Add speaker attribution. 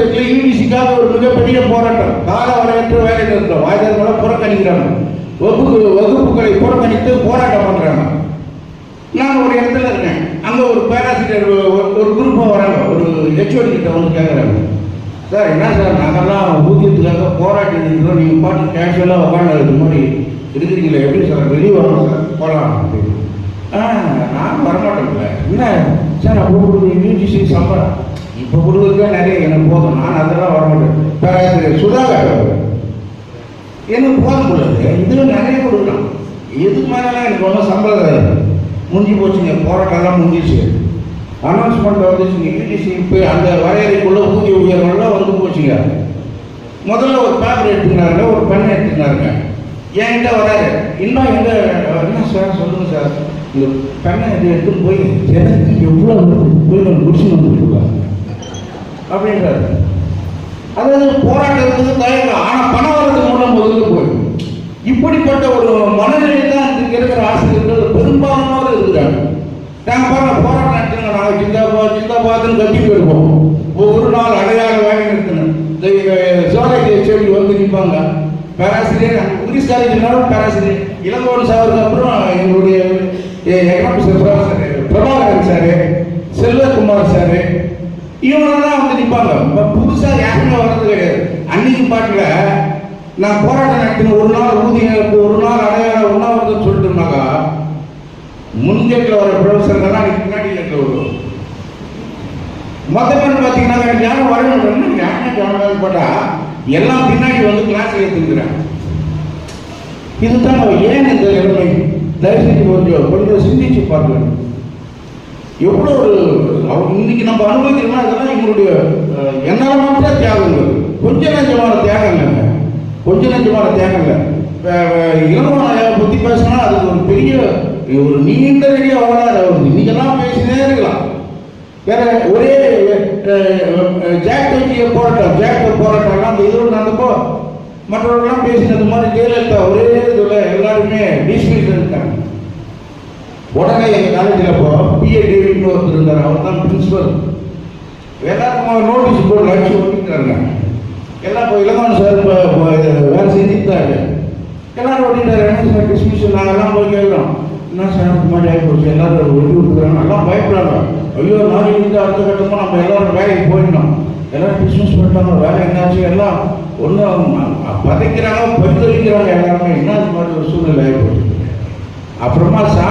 Speaker 1: இருபத்தெட்டுல யூனிசிக்காக ஒரு மிகப்பெரிய போராட்டம். கால வரையற்ற வேலை நிறுத்தம். வாய்தாக்களை புறக்கணிக்கிறாங்க வகுப்பு வகுப்புகளை புறக்கணித்து போராட்டம் பண்ணுறாங்க நான் ஒரு இடத்துல இருக்கேன். அங்கே ஒரு பேராசிரியர் ஒரு- ஒரு வராங்க. ஒரு ஹெச்ஓடி கிட்ட வந்து கேட்குறாங்க சார் என்ன சார்? நாங்கள்லாம் ஊதியத்துக்காக போராட்டி இருக்கிறோம். நீங்கள் பாட்டு கேஷுவலாக உட்காந்து இது மாதிரி இருக்கிறீங்களே. எப்படி சார்? வெளியே வரணும் சார். போகலாம் அப்படின்னு. ஆ நான் வரமாட்டேன்ல என்ன? சார் அப்போ யூஜிசி சம்பளம் இப்போ கொடுக்குறதுக்கே நிறைய எனக்கு போதும். நான் அதெல்லாம் வரமாட்டேன் பேராசிரியர் சுதாகர் எனக்கு போதும் கூடாது இதுல நிறைய கொடுக்கலாம் எதுக்கு மேலாம் எனக்கு ஒன்றும் சம்பளம் முடிஞ்சு போச்சுங்க. போராட்டம்லாம் முடிஞ்சிச்சு அனௌன்ஸ்மெண்ட் வந்துச்சுங்க. யூஜிசி இப்போ அந்த வரையறைக்குள்ள ஊதிய உயர்வுலாம் வந்து போச்சுங்க. முதல்ல ஒரு பேப்பர் எடுத்துக்கிறாங்க ஒரு பென் எடுத்துக்கிறாங்க என்கிட்ட வராரு. இன்னும் எங்க என்ன சார் சொல்லுங்க சார் இந்த பெண்ணை எடுத்துன்னு போய் எனக்கு எவ்வளோ போய் நான் முடிச்சு அப்படின்றாரு. அதாவது போராட்டத்துக்கு தயக்கம் ஆனால் பணம் வரது மூலம் முதல்ல போயிடும். இப்படிப்பட்ட ஒரு மனநிலை தான் இங்க இருக்கிற ஆசிரியர்கள் பெரும்பாலானோர் இருக்கிறாங்க. நாங்கள் பாருங்க போராட்டம் நடத்துங்க பா சிந்தாபா சிந்தாபாத்னு கட்டி போயிருப்போம். ஒரு நாள் அடையாள வேலை நிறுத்தணும். இந்த சோலை செடி வந்து நிற்பாங்க. பேராசிரியர் இங்கிலீஷ் காலேஜ்னாலும் பேராசிரியர். இளங்கோவன் சாருக்கு அப்புறம் எங்களுடைய economics sir Prabhakaran sir Selvakumar sir. இவங்கெல்லாம் வந்து இப்போ புதுசாக யாருமே வர்றது கிடையாது. அன்னைக்கு பாட்டில் நான் போராட்டம் நடத்தின ஒரு நாள் ஊதியம் ஒரு நாள் அடையாளம் உண்ணாவிரதம் சொல்லிட்டோம்னாக்கா முன்கேட்டில் வர ப்ரொஃபஸர்கள்லாம் அன்னைக்கு பின்னாடி எனக்கு வரும் மொத்தம் பார்த்தீங்கன்னா ஞானம் யாரும் வரணும் ஞானம் கவனம் போட்டா எல்லாம் பின்னாடி வந்து கிளாஸ் எடுத்துக்கிறாங்க இதுதான் ஏன் இந்த நிலைமை? தயவு கொஞ்சம் கொஞ்சம் சிந்திச்சு பார்க்கணும். எவ்வளோ ஒரு அவர் இன்னைக்கு நம்ம அனுபவிக்கிறோம்னா இதெல்லாம் எங்களுடைய என்னால் எண்ணாலமற்ற தியாகங்கள். கொஞ்ச நஞ்சமான தியாகம் இல்லைங்க. கொஞ்ச நஞ்சமான தியாகம் இல்லை இளமனையை பற்றி பேசினா அது ஒரு பெரிய ஒரு நீண்ட நிறைய வரலாறு அவர் இன்னைக்கெல்லாம் பேசினே இருக்கலாம். வேற ஒரே அஹ், ஜாக் வச்சிய போராட்டம் ஜாக் போராட்டம்லாம் அந்த இதில் நடந்தப்போ மற்றவர்கள்லாம் பேசினது மாதிரி ஜெயலலிதா ஒரே இதில் எல்லாருமே டிஸ்மிஸ் இருக்காங்க. உடனே எங்கள் காலேஜில் போ பிஏ டேவிட்னு ஒருத்தர் இருந்தார். அவர் தான் பிரின்சிபல் எல்லாருக்கும் நோட்டீஸ் போர்டில் அடிச்சு ஓட்டிட்டாங்க எல்லாம் இப்போ இளமான சார் இப்போ வேலை செஞ்சுட்டாரு எல்லாரும் ஓட்டிட்டாரு என்ன சார் டிஸ்மிஷன் எல்லாம் போய் கேட்குறோம். என்ன சார் இந்த மாதிரி ஆகி போச்சு? எல்லாரும் ஒட்டி விட்டுக்கிறாங்க. எல்லாம் பயப்படுறாங்க ஐயோ நாளைக்கு இருந்து அடுத்த கட்டமாக நம்ம எல்லாரும் வேலைக்கு போயிடணும். எல்லாரும் டிஸ்மிஸ் பண்ணிட்டாங்க வேலை என்னாச்சு? எல்லாம் ஒன்றும் பதைக்கிறாங்க பரிதவிக்கிறாங்க எல்லாருமே. என்ன மாதிரி ஒரு சூழ்நிலை ஆகி போச்சு? அப்புறமா சா